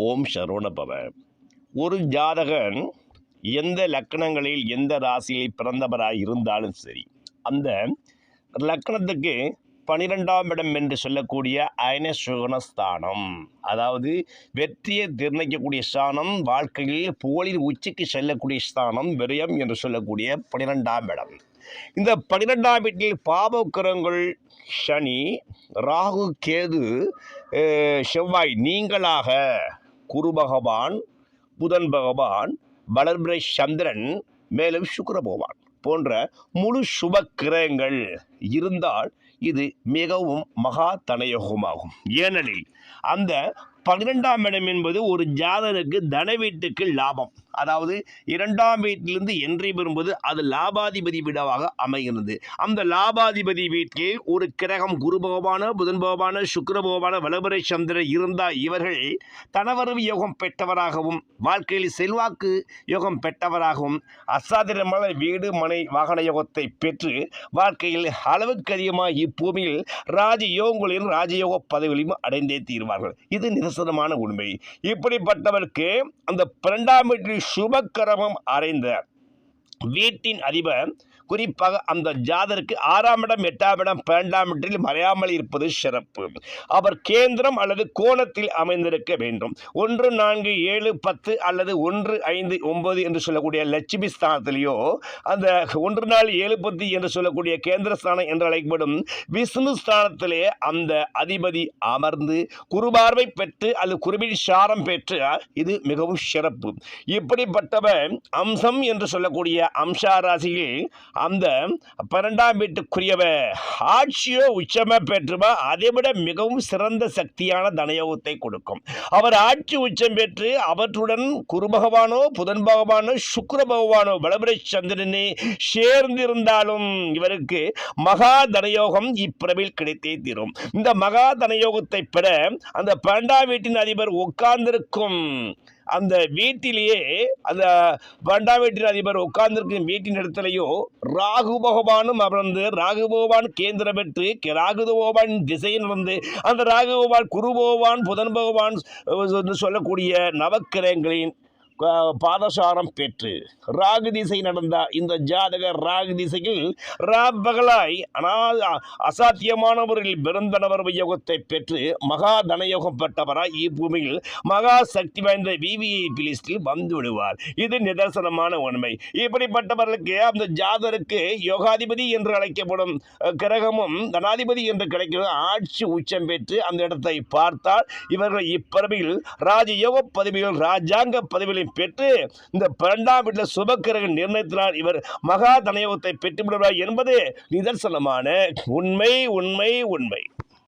ஓம் சரவணபவ ஒரு ஜாதகன் எந்த லக்கணங்களில் எந்த ராசியில் பிறந்தவராக இருந்தாலும் சரி அந்த லக்கணத்துக்கு பனிரெண்டாம் இடம் என்று சொல்லக்கூடிய அயனசுகனஸ்தானம் அதாவது வெற்றியை நிர்ணயிக்கக்கூடிய ஸ்தானம் வாழ்க்கையில் புகழில் உச்சிக்கு செல்லக்கூடிய ஸ்தானம் விரயம் என்று சொல்லக்கூடிய பனிரெண்டாம் இடம். இந்த பனிரெண்டாம் வீட்டில் பாபோக்கிரங்கள் சனி ராகு கேது செவ்வாய் நீங்களாக குரு பகவான் புதன் பகவான் வளர்பிறை சந்திரன் மேலும் சுக்கர பகவான் போன்ற முழு சுப கிரகங்கள் இருந்தால் இது மிகவும் மகா தனயோகமாகும். ஏனெனில் அந்த பன்னிரெண்டாம் இடம் என்பது ஒரு ஜாதகருக்கு தன வீட்டுக்கு லாபம். அதாவது இரண்டாம் வீட்டிலிருந்து என்றி பெறும்போது அது லாபாதிபதி வீடாக அமைகிறது. அந்த லாபாதிபதி வீட்டில் ஒரு கிரகம் குரு பகவான புதன் பகவான சுக்கர பகவான வலபுரை சந்திரன் இருந்தால் இவர்கள் தனவரவு யோகம் பெற்றவராகவும் வாழ்க்கையில் செல்வாக்கு யோகம் பெற்றவராகவும் அசாதாரணமான வீடு மனை வாகன யோகத்தை பெற்று வாழ்க்கையில் அளவுக்கு அதிகமாக இப்பூமியில் ராஜயோகங்களையும் ராஜயோக பதவிகளையும் அடைந்தே தீர்வார்கள். இது நிதர்சனமான உண்மை. இப்படிப்பட்டவருக்கு அந்த பன்னெண்டாம் வீட்டில் சுபக்கரமம் அறைந்த வீட்டின் அதிபர் குறிப்பாக அந்த ஜாதருக்கு ஆறாம் இடம் எட்டாம் இடம் பன்னெண்டாம் இடத்தில் மறையாமல் இருப்பது சிறப்பு. அவர் கேந்திரம் அல்லது கோணத்தில் அமைந்திருக்க வேண்டும். ஒன்று நான்கு ஏழு பத்து அல்லது ஒன்று ஐந்து ஒன்பது என்று சொல்லக்கூடிய லட்சுமி ஸ்தானத்திலேயோ அந்த ஒன்று நாலு ஏழு பத்து என்று சொல்லக்கூடிய கேந்திர ஸ்தானம் என்று அழைக்கப்படும் விஷ்ணு ஸ்தானத்திலே அந்த அதிபதி அமர்ந்து குருபார்வை பெற்று அல்லது குருவின் சாரம் பெற்று இது மிகவும் சிறப்பு. இப்படிப்பட்டவர் அம்சம் என்று சொல்லக்கூடிய அம்சா ராசியில் அந்த பன்னெண்டாம் வீட்டுக்குரியவர் ஆட்சியோ உச்சமா பெற்றுமா அதை விட மிகவும் சிறந்த சக்தியான தனயோகத்தை கொடுக்கும். அவர் ஆட்சி உச்சம் பெற்று அவற்றுடன் குரு பகவானோ புதன் பகவானோ சுக்கர பகவானோ பலபுரை சந்திரனே சேர்ந்திருந்தாலும் இவருக்கு மகா தனயோகம் இப்பிரவில் கிடைத்தே தீரும். இந்த மகா தனயோகத்தை பெற அந்த பன்னெண்டாம் வீட்டின் அதிபர் உட்கார்ந்திருக்கும் அந்த வீட்டிலேயே அந்த பண்டா வீட்டின் அதிபர் உட்கார்ந்திருக்கும் வீட்டின் இடத்துலையோ ராகு பகவானும் அமர்ந்து ராகு பகவான் கேந்திரம் பெற்று ராகு பகவான் திசையில் இருந்து அந்த ராகு பகவான் குரு பகவான் புதன் பகவான் சொல்லக்கூடிய நவக்கிரகங்களின் பாதசாரம் பெற்று ராகு திசை நடந்த இந்த ஜாதகர் ராகு திசையில் ராபகலாய் ஆனால் அசாத்தியமானவரில் பெருந்தனவர் யோகத்தை பெற்று மகா தனயோகம் பெற்றவராய் இப்பூமியில் மகா சக்தி வாய்ந்த விவிஐபி லிஸ்டில் வந்து விடுவார். இது நிதர்சனமான உண்மை. இப்படிப்பட்டவர்களுக்கு அந்த ஜாதருக்கு யோகாதிபதி என்று அழைக்கப்படும் கிரகமும் தனாதிபதி என்று கிடைக்கும் ஆட்சி உச்சம் பெற்று அந்த இடத்தை பார்த்தால் இவர்கள் இப்பறவையில் ராஜயோக பதவிகள் ராஜாங்க பதவியில் பெற்று இந்த பன்னெண்டாம் வீட்டில் சுபக்கிரகன் நிர்ணயத்தினால் இவர் மகா தனயோகத்தை பெற்றுவிடுவார் என்பது நிதர்சனமான உண்மை உண்மை உண்மை.